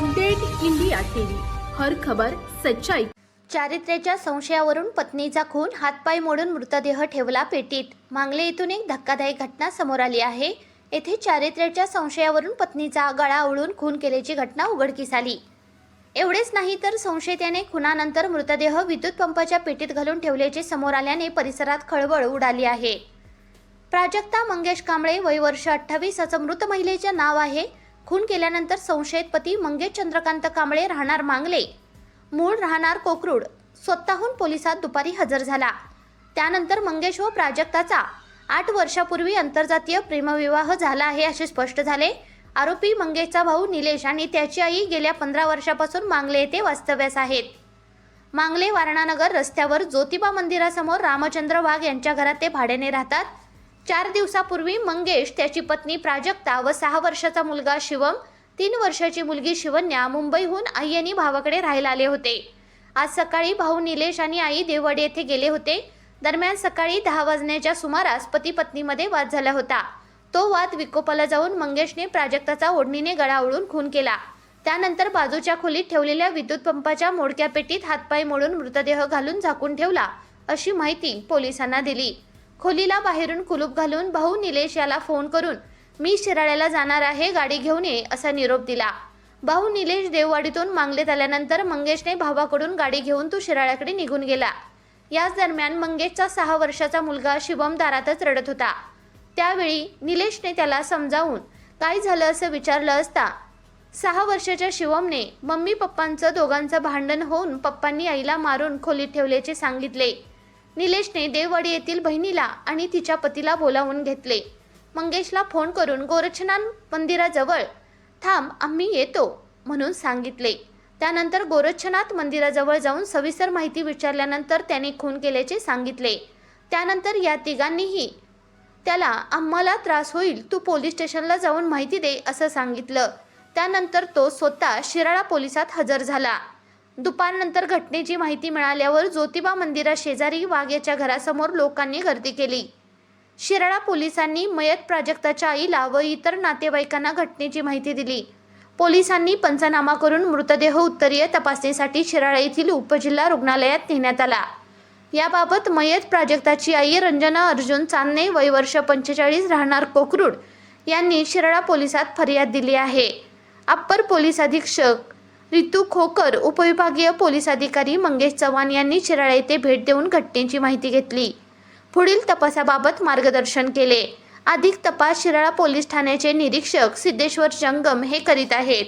Update India TV. हर खबर सच्चाई. चारित्र्याच्या संशयावरून पत्नीचा खून हातपाय मोडून मृतदेह ठेवला पेटीत. मांगले येथून एक धक्कादायक घटना समोर आली आहे. येथे चारित्र्याच्या संशयावरून पत्नीचा गळा आवळून खून केल्याची घटना उघडकीस आली. एवढेच नाही तर संशयिताने खुनानंतर मृतदेह विद्युत पंपाच्या पेटीत घालून ठेवल्याचे समोर आल्याने परिसरात खळबळ उडाली आहे. प्राजक्ता मंगेश कांबळे वय वर्ष अठ्ठावीस असं मृत महिलेचे नाव आहे. खून केल्यानंतर संशयित पती मंगेश चंद्रकांत कांबळे राहणार मांगले. मूळ राहणार कोकरूड. स्वतःहून पोलिसात दुपारी हजर झाला. त्यानंतर मंगेश व प्राजक्ताचा आठ वर्षापूर्वी आंतरजातीय प्रेमविवाह झाला आहे असे स्पष्ट झाले. आरोपी मंगेशचा भाऊ निलेश आणि त्याची आई गेल्या पंधरा वर्षापासून मांगले येथे वास्तव्यास आहेत. मांगले वारणानगर रस्त्यावर ज्योतिबा मंदिरासमोर रामचंद्र वाघ यांच्या घरात ते भाड्याने राहतात. चार दिवसापूर्वी मंगेश त्याची पत्नी प्राजक्ता व सहा वर्षाचा मुलगा शिवम तीन वर्षाची मुलगी शिवन्या मुंबईहून आई आणि भावाकडे राहायला आले होते. आज सकाळी भाऊ निलेश आणि आई देवड येथे गेले होते. दरम्यान सकाळी दहा वाजण्याच्या सुमारास पती पत्नीमध्ये वाद झाला होता. तो वाद विकोपाला जाऊन मंगेशने प्राजक्ताचा ओढणीने गळा ओढून खून केला. त्यानंतर बाजूच्या खोलीत ठेवलेल्या विद्युत पंपाच्या मोडक्या पेटीत हातपाय मोडून मृतदेह घालून झाकून ठेवला अशी माहिती पोलिसांना दिली. खोलीला बाहेरून कुलूप घालून भाऊ निलेश याला फोन करून मी शिराळ्याला जाणार आहे गाडी घेऊन ये असा निरोप दिला. भाऊ निलेश देववाडीतून मांगलेत आल्यानंतर मंगेशने भावाकडून गाडी घेऊन तो शिराळ्याकडे निघून गेला. याच दरम्यान मंगेशचा सहा वर्षाचा मुलगा शिवम दारातच रडत होता. त्यावेळी निलेशने त्याला समजावून काय झालं असं विचारलं असता? सहा वर्षाच्या शिवमने मम्मी पप्पांचं दोघांचं भांडण होऊन पप्पांनी आईला मारून खोलीत ठेवल्याचे सांगितले. निलेशने देववाडी येथील बहिणीला आणि तिच्या पतीला बोलावून घेतले. मंगेशला फोन करून गोरक्षनाथ मंदिराजवळ थांब आम्ही येतो म्हणून सांगितले. त्यानंतर गोरक्षनाथ मंदिराजवळ जाऊन सविस्तर माहिती विचारल्यानंतर त्याने खून केल्याचे सांगितले. त्यानंतर या तिघांनीही त्याला आम्हाला त्रास होईल तू पोलीस स्टेशनला जाऊन माहिती दे असं सांगितलं. त्यानंतर तो स्वतः शिराळा पोलिसात हजर झाला. दुपारनंतर घटनेची माहिती मिळाल्यावर ज्योतिबा मंदिरा शेजारी वाघ याच्या घरासमोर लोकांनी गर्दी केली. शिराळा पोलिसांनी मयत प्राजक्ताच्या आईला व इतर नातेवाईकांना घटनेची माहिती दिली. पोलिसांनी पंचनामा करून मृतदेह उत्तरीय तपासणीसाठी शिराळा येथील उपजिल्हा रुग्णालयात नेण्यात आला. याबाबत मयत प्राजक्ताची आई रंजना अर्जुन चांदणे वय वर्ष पंचेचाळीस राहणार कोकरूड यांनी शिराळा पोलिसात फर्याद दिली आहे. अप्पर पोलीस अधीक्षक रितू खोकर उपविभागीय पोलीस अधिकारी मंगेश चव्हाण यांनी शिराळा येथे भेट देऊन घटनेची माहिती घेतली. पुढील तपासाबाबत मार्गदर्शन केले. अधिक तपास शिराळा पोलीस ठाण्याचे निरीक्षक सिद्धेश्वर जंगम हे करीत आहेत.